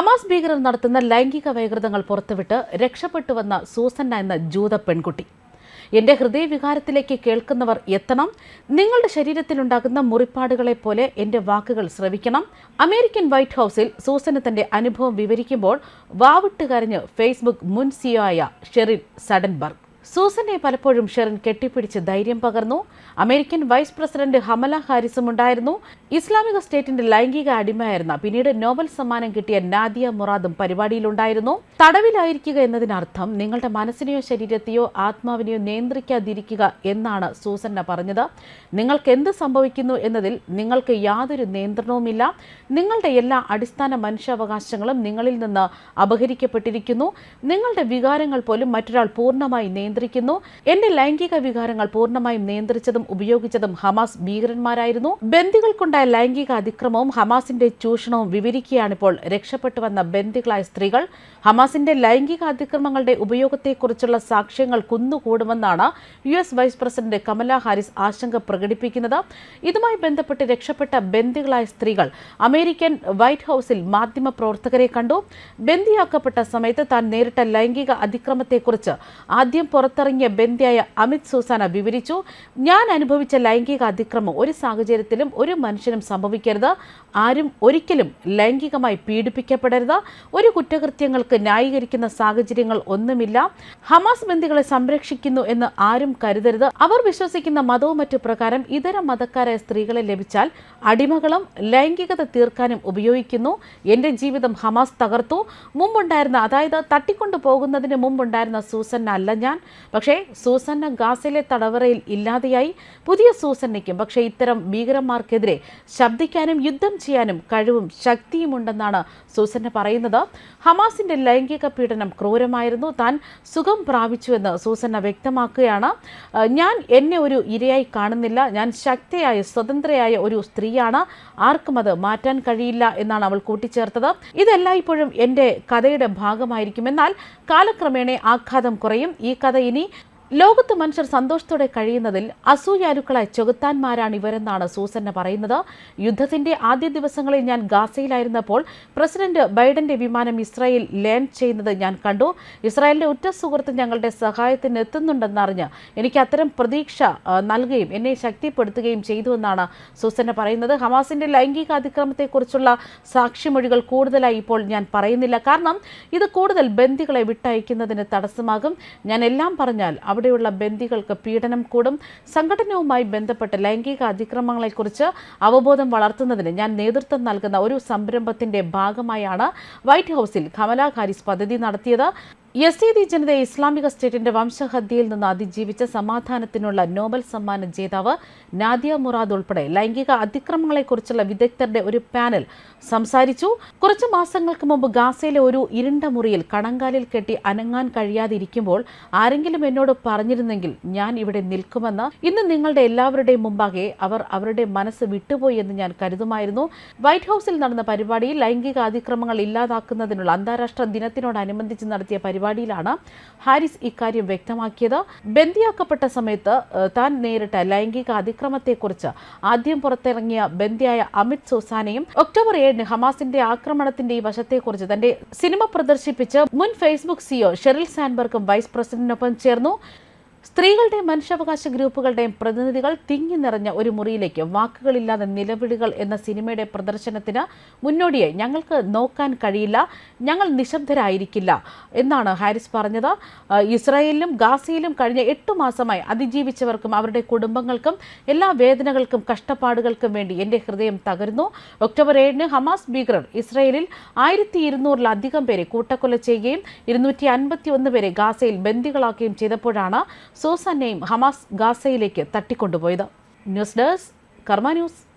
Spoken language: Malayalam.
ഹമാസ് ഭീകരർ നടത്തുന്ന ലൈംഗിക വൈകൃതങ്ങൾ പുറത്തുവിട്ട് രക്ഷപ്പെട്ടു വന്ന സൂസന്ന എന്ന ജൂത പെൺകുട്ടി. എന്റെ ഹൃദയവികാരത്തിലേക്ക് കേൾക്കുന്നവർ എത്തണം. നിങ്ങളുടെ ശരീരത്തിലുണ്ടാകുന്ന മുറിപ്പാടുകളെ പോലെ എന്റെ വാക്കുകൾ ശ്രവിക്കണം. അമേരിക്കൻ വൈറ്റ് ഹൗസിൽ സൂസന് തന്റെ അനുഭവം വിവരിക്കുമ്പോൾ വാവിട്ട് കരഞ്ഞ് ഫേസ്ബുക്ക് മുൻ സിയോ ആയ ഷെറിൻ സഡൻബർഗ്. സൂസനെ പലപ്പോഴും ഷെറിൻ കെട്ടിപ്പിടിച്ച് ധൈര്യം പകർന്നു. അമേരിക്കൻ വൈസ് പ്രസിഡന്റ് ഹമല ഹാരിസും ഉണ്ടായിരുന്നു. ഇസ്ലാമിക സ്റ്റേറ്റിന്റെ ലൈംഗിക അടിമയായിരുന്ന പിന്നീട് നോബൽ സമ്മാനം കിട്ടിയ നാദിയ മുറാദും പരിപാടിയിലുണ്ടായിരുന്നു. തടവിലായിരിക്കുക എന്നതിനർത്ഥം നിങ്ങളുടെ മനസ്സിനെയോ ശരീരത്തെയോ ആത്മാവിനെയോ നിയന്ത്രിക്കാതിരിക്കുക എന്നാണ് സൂസന്ന പറഞ്ഞത്. നിങ്ങൾക്ക് എന്ത് സംഭവിക്കുന്നു എന്നതിൽ നിങ്ങൾക്ക് യാതൊരു നിയന്ത്രണവുമില്ല. നിങ്ങളുടെ എല്ലാ അടിസ്ഥാന മനുഷ്യാവകാശങ്ങളും നിങ്ങളിൽ നിന്ന് അപഹരിക്കപ്പെട്ടിരിക്കുന്നു. നിങ്ങളുടെ വികാരങ്ങൾ പോലും മറ്റൊരാൾ പൂർണമായി നിയന്ത്രിക്കുന്നു. എന്റെ ലൈംഗിക വികാരങ്ങൾ പൂർണമായും നിയന്ത്രിച്ചതും ഉപയോഗിച്ചതും ഹമാസ് ഭീകരന്മാരായിരുന്നു. ബന്ദികൾക്കുണ്ടായ ലൈംഗിക അതിക്രമവും ഹമാസിന്റെ ചൂഷണവും വിവരിക്കുകയാണിപ്പോൾ രക്ഷപ്പെട്ടുവന്ന ബന്ദികളായ സ്ത്രീകൾ. ഹമാസിന്റെ ലൈംഗിക അതിക്രമങ്ങളുടെ ഉപയോഗത്തെക്കുറിച്ചുള്ള സാക്ഷ്യങ്ങൾ കുന്നുകൂടുമെന്നാണ് U S vice president Kamala Harris ആശങ്ക പ്രകടിപ്പിക്കുന്നത്. ഇതുമായി ബന്ധപ്പെട്ട് രക്ഷപ്പെട്ട ബന്ദികളായ സ്ത്രീകൾ അമേരിക്കൻ വൈറ്റ് ഹൌസിൽ മാധ്യമ പ്രവർത്തകരെ കണ്ടു. ബന്ദിയാക്കപ്പെട്ട സമയത്ത് താൻ നേരിട്ട ലൈംഗിക അതിക്രമത്തെക്കുറിച്ച് ആദ്യം പുറത്തിറങ്ങിയ ബന്ദിയായ അമിത് സൂസാന വിവരിച്ചു ഞാൻ അനുഭവിച്ച ലൈംഗിക അതിക്രമം ഒരു സാഹചര്യത്തിലും ഒരു മനുഷ്യനും സംഭവിക്കരുത്. ആരും ഒരിക്കലും ലൈംഗികമായി പീഡിപ്പിക്കപ്പെടരുത്. ഒരു കുറ്റകൃത്യങ്ങൾക്ക് ന്യായീകരിക്കുന്ന സാഹചര്യങ്ങൾ ഒന്നുമില്ല. ഹമാസ് ബന്ധികളെ സംരക്ഷിക്കുന്നു എന്ന് ആരും കരുതരുത്. അവർ വിശ്വസിക്കുന്ന മതവും മറ്റു പ്രകാരം ഇതര മതക്കാരായ സ്ത്രീകളെ ലഭിച്ചാൽ അടിമകളും ലൈംഗികത തീർക്കാനും ഉപയോഗിക്കുന്നു. എന്റെ ജീവിതം ഹമാസ് തകർത്തു. മുമ്പുണ്ടായിരുന്ന അതായത് തട്ടിക്കൊണ്ടു പോകുന്നതിന് മുമ്പുണ്ടായിരുന്ന സൂസന്ന അല്ല ഞാൻ. പക്ഷേ സൂസന്ന ഗാസയിലെ തടവറയിൽ ഇല്ലാതെയായി പുതിയ സൂസന്നയ്ക്കും പക്ഷേ ഇത്തരം ഭീകരന്മാർക്കെതിരെ ശബ്ദിക്കാനും യുദ്ധം ചെയ്യാനും കഴിവും ശക്തിയുമുണ്ടെന്നാണ് സൂസന്ന പറയുന്നത്. ഹമാസിന്റെ ലൈംഗിക പീഡനം ക്രൂരമായിരുന്നു. താൻ സുഖം പ്രാപിച്ചുവെന്ന് സൂസന്ന വ്യക്തമാക്കുകയാണ്. ഞാൻ എന്നെ ഒരു ഇരയായി കാണുന്നില്ല. ഞാൻ ശക്തിയായ സ്വതന്ത്രയായ ഒരു സ്ത്രീയാണ്. ആർക്കും അത് മാറ്റാൻ കഴിയില്ല എന്നാണ് അവൾ കൂട്ടിച്ചേർത്തത്. ഇതെല്ലാം ഇപ്പോഴും എന്റെ കഥയുടെ ഭാഗമായിരിക്കും. എന്നാൽ കാലക്രമേണ ആഘാതം കുറയും. ഈ കഥ ఇని ലോകത്ത് മനുഷ്യർ സന്തോഷത്തോടെ കഴിയുന്നതിൽ അസൂയാലുക്കളെ ചെകുത്താന്മാരാണ് ഇവരെന്നാണ് സൂസന്ന പറയുന്നത്. യുദ്ധത്തിന്റെ ആദ്യ ദിവസങ്ങളിൽ ഞാൻ ഗാസയിലായിരുന്നപ്പോൾ പ്രസിഡന്റ് ബൈഡന്റെ വിമാനം ഇസ്രായേൽ ലാൻഡ് ചെയ്യുന്നത് ഞാൻ കണ്ടു. ഇസ്രായേലിന്റെ ഉറ്റ സുഹൃത്ത് ഞങ്ങളുടെ സഹായത്തിന് എത്തുന്നുണ്ടെന്നറിഞ്ഞ് എനിക്ക് അത്തരം പ്രതീക്ഷ നൽകുകയും എന്നെ ശക്തിപ്പെടുത്തുകയും ചെയ്തുവെന്നാണ് സൂസന്ന പറയുന്നത്. ഹമാസിന്റെ ലൈംഗിക അതിക്രമത്തെക്കുറിച്ചുള്ള സാക്ഷിമൊഴികൾ കൂടുതലായി ഇപ്പോൾ ഞാൻ പറയുന്നില്ല. കാരണം ഇത് കൂടുതൽ ബന്ദികളെ വിട്ടയക്കുന്നതിന് തടസ്സമാകും. ഞാൻ എല്ലാം പറഞ്ഞാൽ അവിടെയുള്ള ബന്ദികൾക്ക് പീഡനം കൂടും. സംഘടനവുമായി ബന്ധപ്പെട്ട് ലൈംഗിക അതിക്രമങ്ങളെക്കുറിച്ച് അവബോധം വളർത്തുന്നതിന് ഞാൻ നേതൃത്വം നൽകുന്ന ഒരു സംരംഭത്തിന്റെ ഭാഗമായാണ് വൈറ്റ് ഹൌസിൽ കമലാ ഹാരിസ് പദ്ധതി നടത്തിയത്. യസീദി ജനതയെ ഇസ്ലാമിക സ്റ്റേറ്റിന്റെ വംശഹത്യയിൽ നിന്ന് അതിജീവിച്ച സമാധാനത്തിനുള്ള നോബൽ സമ്മാന ജേതാവ് നാദിയ മുറാദ് ഉൾപ്പെടെ ലൈംഗിക അതിക്രമങ്ങളെക്കുറിച്ചുള്ള വിദഗ്ധരുടെ ഒരു പാനൽ സംസാരിച്ചു. കുറച്ച് മാസങ്ങൾക്ക് മുമ്പ് ഗാസയിലെ ഒരു ഇരുണ്ട മുറിയിൽ കണങ്കാലിൽ കെട്ടി അനങ്ങാൻ കഴിയാതിരിക്കുമ്പോൾ ആരെങ്കിലും എന്നോട് പറഞ്ഞിരുന്നെങ്കിൽ ഞാൻ ഇവിടെ നിൽക്കുമെന്ന്. ഇന്ന് നിങ്ങളുടെ എല്ലാവരുടെയും മുമ്പാകെ അവർ അവരുടെ മനസ്സ് വിട്ടുപോയി എന്ന് ഞാൻ കരുതുമായിരുന്നു. വൈറ്റ് ഹൌസിൽ നടന്ന പരിപാടിയിൽ ലൈംഗിക അതിക്രമങ്ങൾ ഇല്ലാതാക്കുന്നതിനുള്ള അന്താരാഷ്ട്ര ദിനത്തിനോടനുബന്ധിച്ച് നടത്തിയ പരിപാടിയിലാണ് ഹാരിസ് ഇക്കാര്യം വ്യക്തമാക്കിയത്. ബന്ദിയാക്കപ്പെട്ട സമയത്ത് താൻ നേരിട്ട ലൈംഗിക അതിക്രമത്തെക്കുറിച്ച് ആദ്യം പുറത്തിറങ്ങിയ ബന്ദിയായ അമിത് സോസാനയും ഒക്ടോബർ ഏഴിന് ഹമാസിന്റെ ആക്രമണത്തിന്റെ ഈ വശത്തെക്കുറിച്ച് തന്റെ സിനിമ പ്രദർശിപ്പിച്ച് മുൻ Facebook CEO Sheryl Sandberg vice പ്രസിഡന്റിനൊപ്പം ചേർന്നു. സ്ത്രീകളുടെയും മനുഷ്യാവകാശ ഗ്രൂപ്പുകളുടെയും പ്രതിനിധികൾ തിങ്ങി നിറഞ്ഞ ഒരു മുറിയിലേക്ക് വാക്കുകളില്ലാതെ നിലവിളികൾ എന്ന സിനിമയുടെ പ്രദർശനത്തിന് മുന്നോടിയായി ഞങ്ങൾക്ക് നോക്കാൻ കഴിയില്ല ഞങ്ങൾ നിശബ്ദരായിരിക്കില്ല എന്നാണ് ഹാരിസ് പറഞ്ഞത്. ഇസ്രായേലിലും ഗാസയിലും കഴിഞ്ഞ എട്ടു മാസമായി അതിജീവിച്ചവർക്കും അവരുടെ കുടുംബങ്ങൾക്കും എല്ലാ വേദനകൾക്കും കഷ്ടപ്പാടുകൾക്കും വേണ്ടി എന്റെ ഹൃദയം തകരുന്നു. ഒക്ടോബർ ഏഴിന് ഹമാസ് ഭീകരർ ഇസ്രായേലിൽ ആയിരത്തി ഇരുന്നൂറിലധികം പേരെ കൂട്ടക്കൊല ചെയ്യുകയും ഇരുന്നൂറ്റി അൻപത്തി ഒന്ന് പേരെ ഗാസയിൽ ബന്ദികളാക്കുകയും ചെയ്തപ്പോഴാണ് സൂസന്നെയും ഹമാസ് ഗാസയിലേക്ക് തട്ടിക്കൊണ്ടുപോയത്. News desk Karma news.